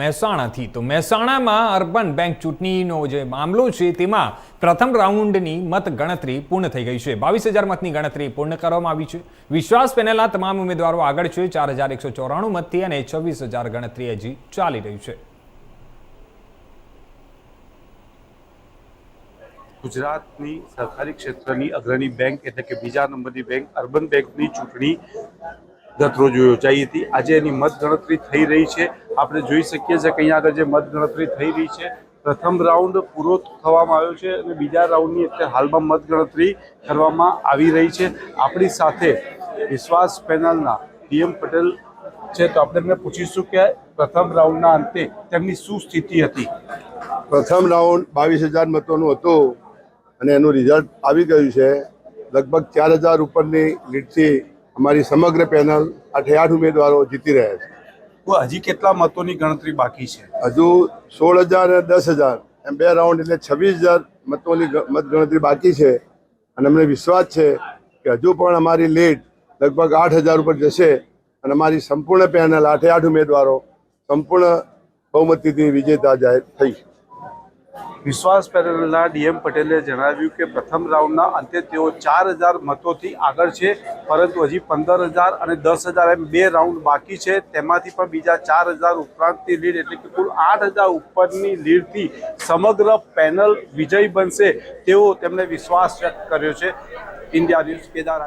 મહેસાણાથી. તો મહેસાણામાં urban bank ચૂંટણીનો જે મામલો છે, તેમાં પ્રથમ રાઉન્ડની મત ગણતરી પૂર્ણ થઈ ગઈ છે. બાવીસ હજાર મતની ગણતરી પૂર્ણ કરવામાં આવી છે. વિશ્વાસ પેનલના તમામ ઉમેદવારો આગળ છે. ચાર હજાર એકસો ચોરાણું મતથી અને છવ્વીસ હજાર ગણતરી હજી ચાલી રહી છે. ગુજરાતની સરકારી ક્ષેત્રની અગ્રણી બેંક એટલે કે બીજા નંબરની બેંક અર્બન બેંકની ચૂંટણી ગત રોજ યોજાઈ હતી. આજે એની મતગણતરી થઈ રહી છે. આપણે જોઈ શકીએ છીએ કે અહીંયા આગળ જે મતગણતરી થઈ રહી છે, પ્રથમ રાઉન્ડ પૂરો થવામાં આવ્યો છે અને બીજા રાઉન્ડની અત્યારે હાલમાં મતગણતરી કરવામાં આવી રહી છે. આપણી સાથે વિશ્વાસ પેનલના પીએમ પટેલ છે. તો આપણે એમને પૂછીશું કે પ્રથમ રાઉન્ડના અંતે તેમની શું સ્થિતિ હતી? પ્રથમ રાઉન્ડ બાવીસ હજાર મતોનું હતું અને એનું રિઝલ્ટ આવી ગયું છે. લગભગ ચાર હજાર ઉપરની લીડથી અમારી સમગ્ર પેનલ આઠે આઠ ઉમેદવારો જીતી રહ્યા છે. હજી કેટલા મતોની ગણતરી બાકી છે? હજુ સોળ હજાર અને દસ હજાર એમ બે રાઉન્ડ એટલે છવ્વીસ હજાર મતોની મતગણતરી બાકી છે. અને અમને વિશ્વાસ છે કે હજુ પણ અમારી લીડ લગભગ આઠ હજાર ઉપર જશે. અને અમારી સંપૂર્ણ પેનલ આઠે આઠ ઉમેદવારો સંપૂર્ણ બહુમતીથી વિજેતા જાહેર થઈ વિશ્વાસ પેનલના ડીએમ પટેલે જણાવ્યું કે પ્રથમ રાઉન્ડના અંતે તેઓ ચાર હજાર મતોથી આગળ છે, પરંતુ હજી પંદર હજાર અને દસ હજાર એમ બે રાઉન્ડ બાકી છે. તેમાંથી પણ બીજા ચાર હજાર ઉપરાંતની લીડ એટલે કે કુલ આઠ હજાર ઉપરની લીડથી સમગ્ર પેનલ વિજય બનશે તેવો તેમણે વિશ્વાસ વ્યક્ત કર્યો છે. India news Kedar